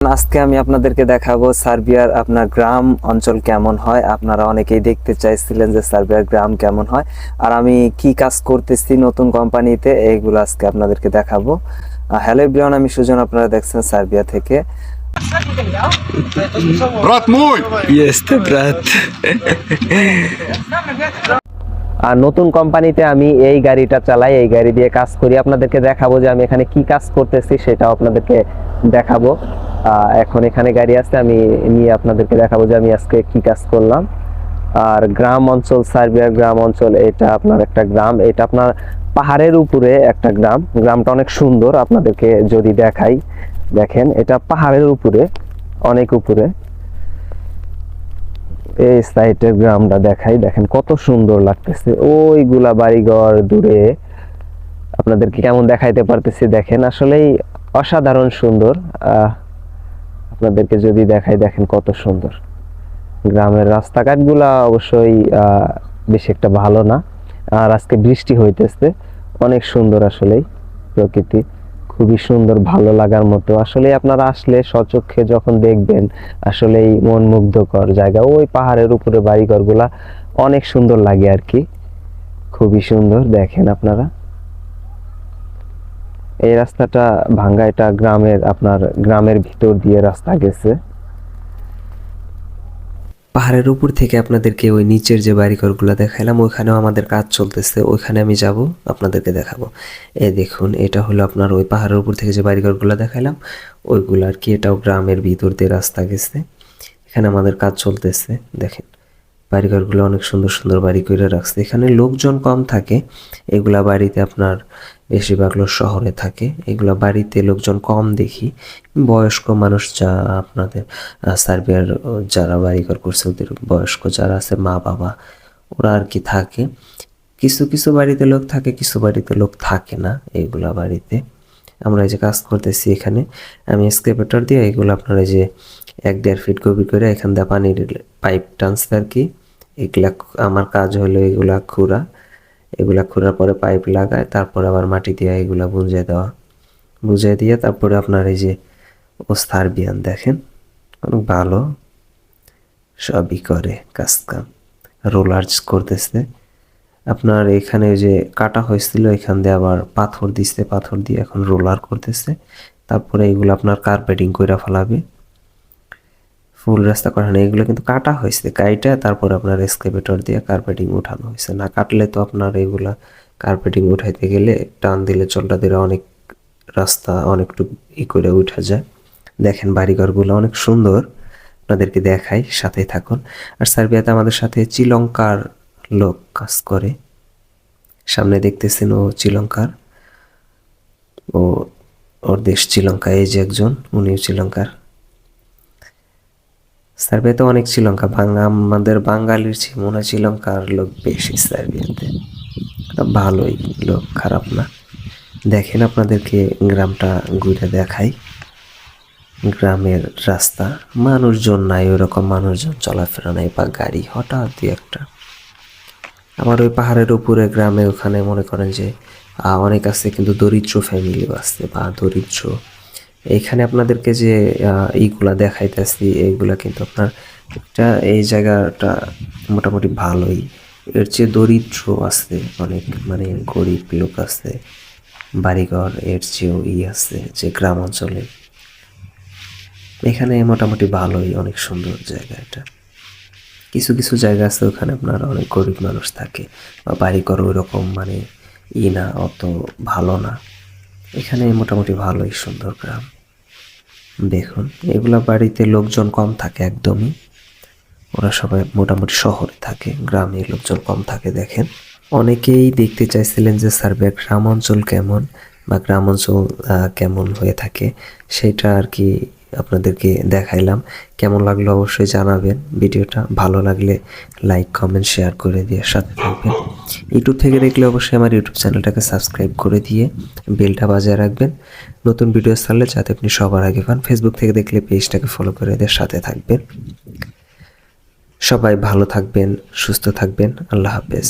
আজকে আমি আপনাদেরকে দেখাবো সার্বিয়ার আপনার গ্রাম অঞ্চল কেমন হয়। আপনারা অনেকেই দেখতে চাইছিলেন যে সার্বিয়ার গ্রাম কেমন হয়। আর আমি কি কাজ করতেছি নতুন কোম্পানিতে এইগুলো আজকে আপনাদেরকে দেখাবো। হ্যালো ব্রিয়ন আমি সুজন আপনারা দেখছেন সার্বিয়া থেকে। আর নতুন কোম্পানিতে আমি এই গাড়িটা চালাই এই গাড়ি দিয়ে কাজ করি। আপনাদেরকে দেখাবো যে আমি এখানে কি কাজ করতেছি সেটাও আপনাদেরকে দেখাবো। এখন এখানে গাড়ি আছে আমি নিয়ে আপনাদেরকে দেখাবো যে আমি আজকে কি কাজ করলাম। আর গ্রাম অঞ্চল সার্বিয়ার গ্রাম অঞ্চল এটা আপনার একটা গ্রাম। এটা আপনার পাহাড়ের উপরে একটা গ্রাম। গ্রামটা অনেক সুন্দর আপনাদেরকে যদি দেখাই দেখেন এটা পাহাড়ের উপরে অনেক উপরে। এই সাইটের গ্রামটা দেখাই দেখেন কত সুন্দর লাগতেছে। ওইগুলা বাড়িঘর দূরে আপনাদেরকে কেমন দেখাইতে পারতেছি দেখেন। আসলেই অসাধারণ সুন্দর। আহ, আপনাদেরকে যদি দেখাই, দেখেন কত সুন্দর। গ্রামের রাস্তাঘাটগুলা অবশ্যই বেশি একটা ভালো না। আর আজকে বৃষ্টি হইতেছে, অনেক সুন্দর আসলেই প্রকৃতি। খুবই সুন্দর, ভালো লাগার মতো। আসলে আপনারা আসলে সচক্ষে যখন দেখবেন আসলেই মন মুগ্ধকর জায়গা, ওই পাহাড়ের উপরে বাড়িঘরগুলা অনেক সুন্দর লাগে আর কি। খুবই সুন্দর, দেখেন আপনারা। এই রাস্তাটা ভাঙ্গা, এটা গ্রামের, আপনার গ্রামের ভিতর দিয়ে রাস্তা গেছে। পাহাড়ের উপর থেকে আপনাদেরকে ওই নিচের যে বাড়িঘরগুলো দেখাইলাম, ওইখানেও আমাদের কাজ চলতেছে। ওইখানে আমি যাব, আপনাদেরকে দেখাবো। এ দেখুন, এটা হলো আপনার ওই পাহাড়ের উপর থেকে যে বাড়িঘরগুলো দেখাইলাম, ওইগুলো আর কি, এটাও গ্রামের ভিতর দিয়ে রাস্তা গেছে। এখানে আমাদের কাজ চলতেছে, দেখেন। বাড়িঘরগুলো অনেক সুন্দর সুন্দর বাড়ি করে রাখছে। এখানে লোকজন কম থাকে, এগুলা বাড়িতে আপনার বেশিরভাগ লোক শহরে থাকে। এগুলা বাড়িতে লোকজন কম দেখি। বয়স্ক মানুষ যা আপনাদের সার্বিয়ার যারা বাড়িঘর করছে, ওদের বয়স্ক যারা আছে, মা বাবা, ওরা আর কি থাকে। কিছু কিছু বাড়িতে লোক থাকে, কিছু বাড়িতে লোক থাকে না এইগুলা বাড়িতে। আমরা এই যে কাজ করতেছি এখানে, আমি এক্সকেভেটর দিয়ে এগুলো আপনার এই যে এক দেড় ফিট গভীর করে এখান দিয়ে পানির পাইপ টানছে আর কি এগুলা আমার কাজ হলো এগুলা খুঁড়া। এগুলা খুঁড়ার পরে পাইপ লাগায়, তারপরে আবার মাটি দিয়ে এগুলা বুঝিয়ে দেওয়া। বুঝিয়ে দিয়ে তারপরে আপনার এই যে ও সার্বিয়ান দেখেন, অনেক ভালো। সবই করে কাজ কাম রোলার্স করতেছে। আপনার এখানে যে কাটা হয়েছিল, এখান দিয়ে আবার পাথর দিচ্ছে পাথর দিয়ে এখন রোলার করতেছে। তারপরে এগুলো আপনার কার্পেটিং করে ফেলাবে। ফুল রাস্তা করা নেই এগুলো কিন্তু কাটা হয়েছে। কাইটা তারপর আপনার এক্সকেভেটর দিয়ে কার্পেটিং উঠানো হয়েছে। না কাটলে তো আপনার এগুলা কার্পেটিং উঠাইতে গেলে টান দিলে চলটা দিলে অনেক রাস্তা অনেকটুকু ই করে উঠা যায়। দেখেন বাড়িঘরগুলো অনেক সুন্দর। আপনাদেরকে দেখাই সাথে থাকুন। আর সার্বিয়াতে আমাদের সাথে শ্রীলঙ্কার লোক কাজ করে। সামনে দেখতেছেন ও শ্রীলঙ্কার ও, ওর দেশ শ্রীলঙ্কা এই যে একজন, উনিও শ্রীলঙ্কার সার্বিয়াতে অনেক শ্রীলঙ্কা বাংলা আমাদের বাঙালির চেয়ে মনে হয় শ্রীলঙ্কার লোক বেশি সার্বিয়াতে। ভালোই লোক, খারাপ না। দেখেন আপনাদেরকে গ্রামটা ঘুরে দেখাই। গ্রামের রাস্তা, মানুষজন নাই, ওরকম মানুষজন চলাফেরা নাই বা গাড়ি হঠাৎ দুই একটা। আমার ওই পাহাড়ের উপরে গ্রামে ওখানে মনে করেন যে অনেক আছে কিন্তু দরিদ্র ফ্যামিলিও আছে বা দরিদ্র এইখানে আপনাদেরকে যে আহ, এইগুলা দেখাইতেছি এইগুলা কিন্তু আপনার একটা এই জায়গাটা মোটামুটি ভালোই। এর চেয়ে দরিদ্র আছে অনেক মানে গরিব লোক আছে বাড়িঘর এর চেয়েও ই আছে যে গ্রাম অঞ্চলে। এখানে মোটামুটি ভালোই অনেক সুন্দর জায়গা এটা। কিছু কিছু জায়গা আছে ওখানে আপনার অনেক গরিব মানুষ থাকে বা বাড়িঘর ওই রকম মানে ই না অত ভালো না। এখানে মোটামুটি ভালোই সুন্দর গ্রাম। দেখুন, এগুলা বাড়িতে লোকজন কম থাকে একদমই। ওরা সবাই মোটামুটি শহরে থাকে, গ্রামে লোকজন কম থাকে, দেখেন। অনেকেই দেখতে চাইছিলেন যে সার্ভে গ্রাম অঞ্চল কেমন বা গ্রাম অঞ্চল কেমন হয়ে থাকে? সেটা আর কি আপনাদেরকে দেখাইলাম। কেমন লাগল অবশ্যই জানাবেন। ভিডিওটা ভালো লাগলে লাইক, কমেন্ট, শেয়ার করে দিয়ে সাথে থাকবেন। ইউটিউব থেকে দেখলে অবশ্যই আমার ইউটিউব চ্যানেলটাকে সাবস্ক্রাইব করে দিয়ে বেলটা বাজিয়ে রাখবেন। নতুন ভিডিও ছাড়লে যাতে আপনি সবার আগে পান। ফেসবুক থেকে দেখলে পেজটাকে ফলো করে দিয়ে সাথে থাকবেন। সবাই ভালো থাকবেন, সুস্থ থাকবেন। আল্লাহ হাফেজ।